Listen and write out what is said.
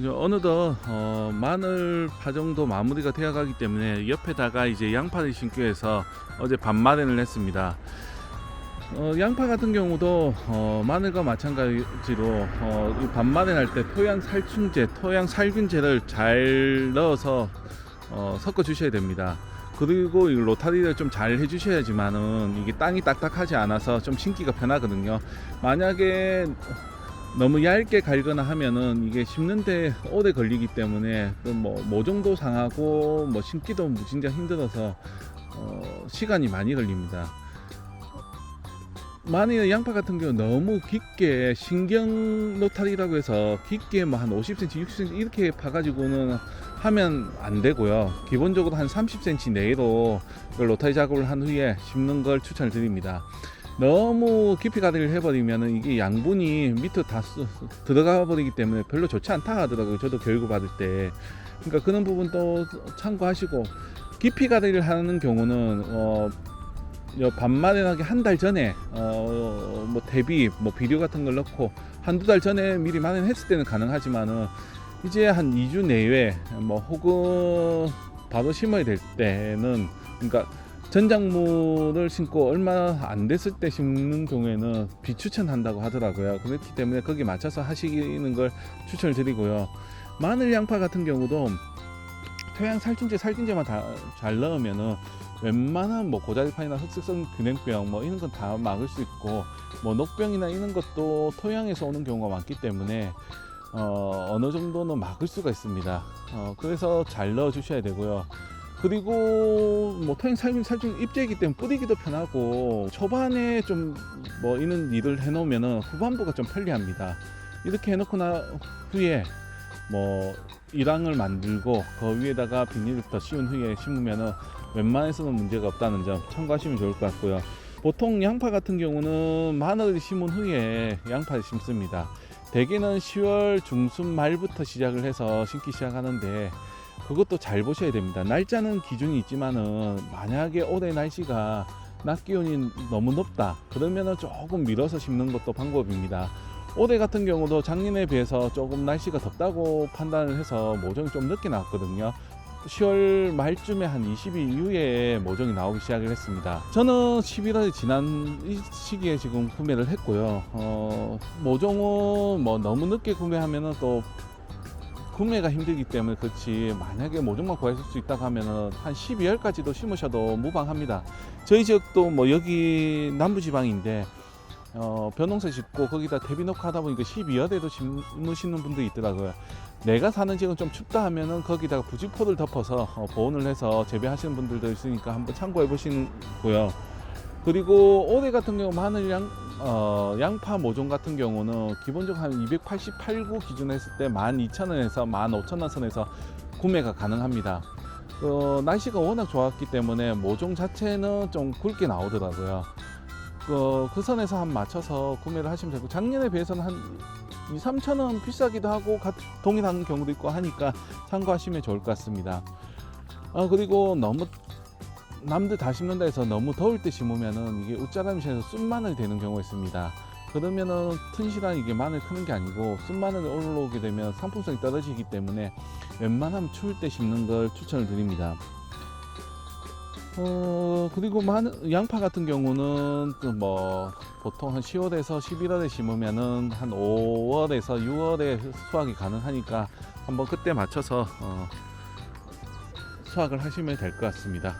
어느덧 어, 마늘 파종도 마무리가 되어가기 때문에 옆에다가 이제 양파를 심기 위해서 어제 반 마련을 했습니다. 어, 양파 같은 경우도 어, 마늘과 마찬가지로 어, 이 반마련할 때 토양 살충제, 토양 살균제를 잘 넣어서 어, 섞어 주셔야 됩니다. 그리고 이 로타리를 좀 잘 해주셔야지만은 이게 땅이 딱딱하지 않아서 좀 심기가 편하거든요. 만약에 너무 얇게 갈거나 하면은 이게 심는데 오래 걸리기 때문에 그뭐 모종도 상하고 뭐 심기도 무진장 힘들어서 어, 시간이 많이 걸립니다. 만일 양파 같은 경우 너무 깊게 신경 노탈이라고 해서 깊게 뭐 한 50cm, 60cm 이렇게 파가지고는 하면 안 되고요. 기본적으로 한 30cm 내로 로타리 작업을 한 후에 심는 걸 추천드립니다. 너무 깊이 가드를 해버리면은 이게 양분이 밑으로 다 쓰- 들어가 버리기 때문에 별로 좋지 않다 하더라고요. 저도 교육을 받을 때. 그러니까 그런 부분도 참고하시고 깊이 가드를 하는 경우는 어, 요 반마련하기 한 달 전에 어, 뭐 대비 뭐 비료 같은 걸 넣고 한두 달 전에 미리 마련했을 때는 가능하지만은 이제 한 2주 내외 뭐 혹은 바로 심어야 될 때는 그러니까 전작물을 심고 얼마 안 됐을 때 심는 경우에는 비추천한다고 하더라고요. 그렇기 때문에 거기에 맞춰서 하시는 걸 추천을 드리고요. 마늘 양파 같은 경우도 토양 살균제 살균제만 다 잘 넣으면은 웬만한 뭐 고자리판이나 흑색성 균행병 뭐 이런 건 다 막을 수 있고 뭐 녹병이나 이런 것도 토양에서 오는 경우가 많기 때문에 어, 어느 정도는 막을 수가 있습니다. 어, 그래서 잘 넣어 주셔야 되고요. 그리고 뭐 토양 살균 살균 입제이기 때문에 뿌리기도 편하고 초반에 좀 뭐 이런 일을 해놓으면은 후반부가 좀 편리합니다. 이렇게 해놓고 나 후에 뭐 일항을 만들고 그 위에다가 비닐을 더 씌운 후에 심으면은 웬만해서는 문제가 없다는 점 참고하시면 좋을 것 같고요. 보통 양파 같은 경우는 마늘을 심은 후에 양파를 심습니다. 대개는 10월 중순 말부터 시작을 해서 심기 시작하는데 그것도 잘 보셔야 됩니다. 날짜는 기준이 있지만은 만약에 올해 날씨가 낮 기온이 너무 높다 그러면은 조금 밀어서 심는 것도 방법입니다. 올해 같은 경우도 작년에 비해서 조금 날씨가 덥다고 판단을 해서 모종이 좀 늦게 나왔거든요. 10월 말쯤에 한 20일 이후에 모종이 나오기 시작을 했습니다. 저는 11월 지난 이 시기에 지금 구매를 했고요. 어, 모종은 뭐 너무 늦게 구매하면은 또 구매가 힘들기 때문에 그렇지 만약에 모종만 구하실 수 있다고 하면은 한 12월까지도 심으셔도 무방합니다. 저희 지역도 뭐 여기 남부지방인데 어, 벼농사 짓고 거기다 대비 넣고 하다 보니까 12월에도 심으시는 분들이 있더라고요. 내가 사는 지역은 좀 춥다 하면은 거기다가 부직포를 덮어서 어, 보온을 해서 재배하시는 분들도 있으니까 한번 참고해 보시고요. 그리고 올해 같은 경우 마늘 양, 어, 양파 모종 같은 경우는 기본적으로 한 288, 9 기준 했을 때 12,000원에서 15,000원 선에서 구매가 가능합니다. 어, 날씨가 워낙 좋았기 때문에 모종 자체는 좀 굵게 나오더라고요. 그, 그 선에서 한 맞춰서 구매를 하시면 되고 작년에 비해서는 한 2, 3천 원 비싸기도 하고 같- 동일한 경우도 있고 하니까 참고하시면 좋을 것 같습니다. 아 그리고 너무 남들 다 심는다 해서 너무 더울 때 심으면은 이게 웃자람이 시에서 쑥마늘 되는 경우가 있습니다. 그러면은 튼실한 이게 마늘 크는 게 아니고 쑥마늘이 올라오게 되면 상품성이 떨어지기 때문에 웬만하면 추울 때 심는 걸 추천을 드립니다. 어 그리고 마늘 양파 같은 경우는 그뭐 보통 한 10월에서 11월에 심으면은 한 5월에서 6월에 수확이 가능하니까 한번 그때 맞춰서 어 수확을 하시면 될 것 같습니다.